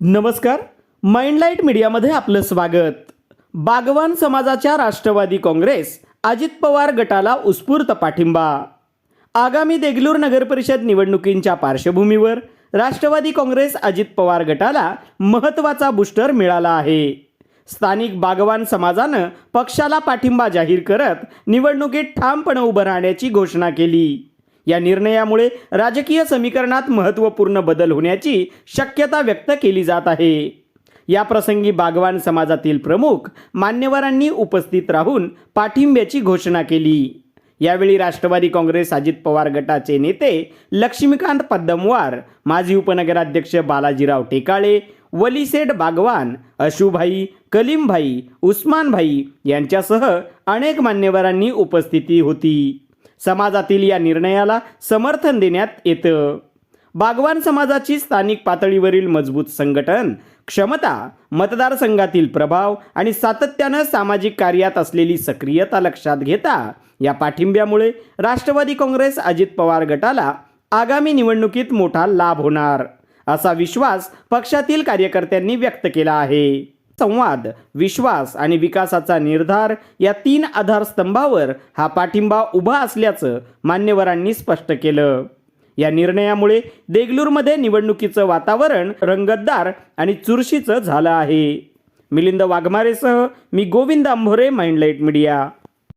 नमस्कार. माइंडलाईट मीडियामध्ये आपलं स्वागत. बागवान समाजाच्या राष्ट्रवादी काँग्रेस अजित पवार गटाला उत्स्फूर्त पाठिंबा. आगामी देगलूर नगरपरिषद निवडणुकींच्या पार्श्वभूमीवर राष्ट्रवादी काँग्रेस अजित पवार गटाला महत्त्वाचा बूस्टर मिळाला आहे. स्थानिक बागवान समाजानं पक्षाला पाठिंबा जाहीर करत निवडणुकीत ठामपणे उभं राहण्याची घोषणा केली. या निर्णयामुळे राजकीय समीकरणात महत्त्वपूर्ण बदल होण्याची शक्यता व्यक्त केली जात आहे. या प्रसंगी बागवान समाजातील प्रमुख मान्यवरांनी उपस्थित राहून पाठिंब्याची घोषणा केली. यावेळी राष्ट्रवादी काँग्रेस अजित पवार गटाचे नेते लक्ष्मीकांत पद्मवार माजी उपनगराध्यक्ष बालाजीराव टेकाळे वलीसेठ बागवान अशुभाई कलीमभाई उस्मानभाई यांच्यासह अनेक मान्यवरांनी उपस्थिती होती. समाजातील या निर्णयाला समर्थन देण्यात येतं. बागवान समाजाची स्थानिक पातळीवरील मजबूत संघटन क्षमता मतदारसंघातील प्रभाव आणि सातत्यानं सामाजिक कार्यात असलेली सक्रियता लक्षात घेता या पाठिंब्यामुळे राष्ट्रवादी काँग्रेस अजित पवार गटाला आगामी निवडणुकीत मोठा लाभ होणार असा विश्वास पक्षातील कार्यकर्त्यांनी व्यक्त केला आहे. संवाद विश्वास आणि विकासाचा निर्धार या तीन आधारस्तंभावर हा पाठिंबा उभा असल्याचं मान्यवरांनी स्पष्ट केलं. या निर्णयामुळे देगलूरमध्ये निवडणुकीचं वातावरण रंगतदार आणि चुरशीचं झालं आहे. मिलिंद वाघमारेसह मी गोविंद आंभोरे माइंडलाईट मीडिया.